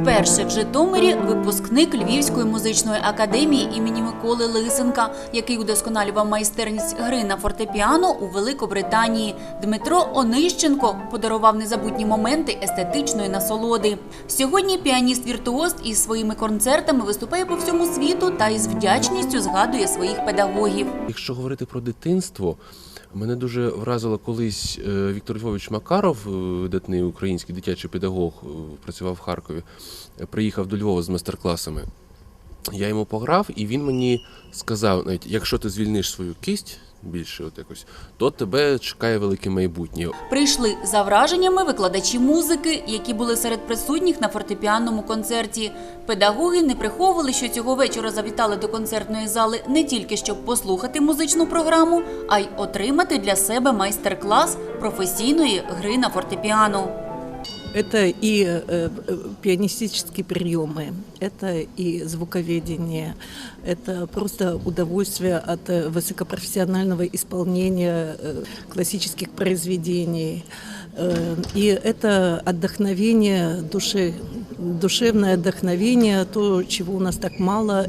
Вперше в Житомирі випускник Львівської музичної академії імені Миколи Лисенка, який удосконалював майстерність гри на фортепіано у Великобританії. Дмитро Онищенко подарував незабутні моменти естетичної насолоди. Сьогодні піаніст-віртуоз із своїми концертами виступає по всьому світу та із вдячністю згадує своїх педагогів. Якщо говорити про дитинство, мене дуже вразило колись е, Віктор Львович Макаров, е, видатний український дитячий педагог, е, працював в Харкові, е, приїхав до Львова з майстер-класами. Я йому пограв, і він мені сказав: навіть якщо ти звільниш свою кість більше, от якось, то тебе чекає велике майбутнє. Прийшли за враженнями викладачі музики, які були серед присутніх на фортепіанному концерті. Педагоги не приховували, що цього вечора завітали до концертної зали не тільки щоб послухати музичну програму, а й отримати для себе майстер-клас професійної гри на фортепіано. Это и э, э, пианистические приемы, это и звуковедение, это просто удовольствие от э, высокопрофессионального исполнения э, классических произведений. Э, И это отдохновение души, душевное отдохновение, то, чего у нас так мало.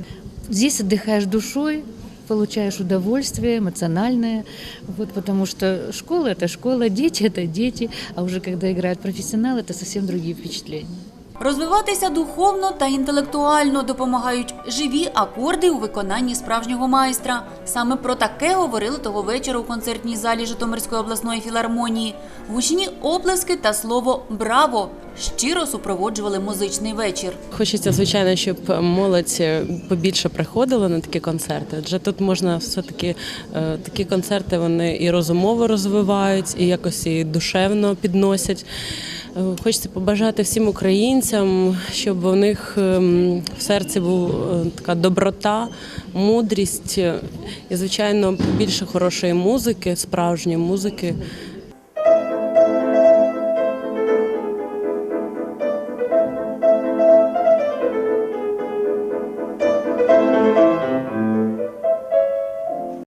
Здесь отдыхаешь душой, получаешь удовольствие эмоциональное, вот, потому что школа – это школа, дети – это дети, а уже когда играют профессионалы, это совсем другие впечатления. Розвиватися духовно та інтелектуально допомагають живі акорди у виконанні справжнього майстра. Саме про таке говорили того вечора у концертній залі Житомирської обласної філармонії. Гучні оплески та слово Браво щиро супроводжували музичний вечір. Хочеться, звичайно, щоб молодь побільше приходила на такі концерти. Адже тут можна все-таки е, такі концерти вони і розумово розвивають, і якось і душевно підносять. Е, Хочеться побажати всім українцям, щоб у них ем, в серці була така доброта, мудрість е, і, звичайно, більше хорошої музики, справжньої музики.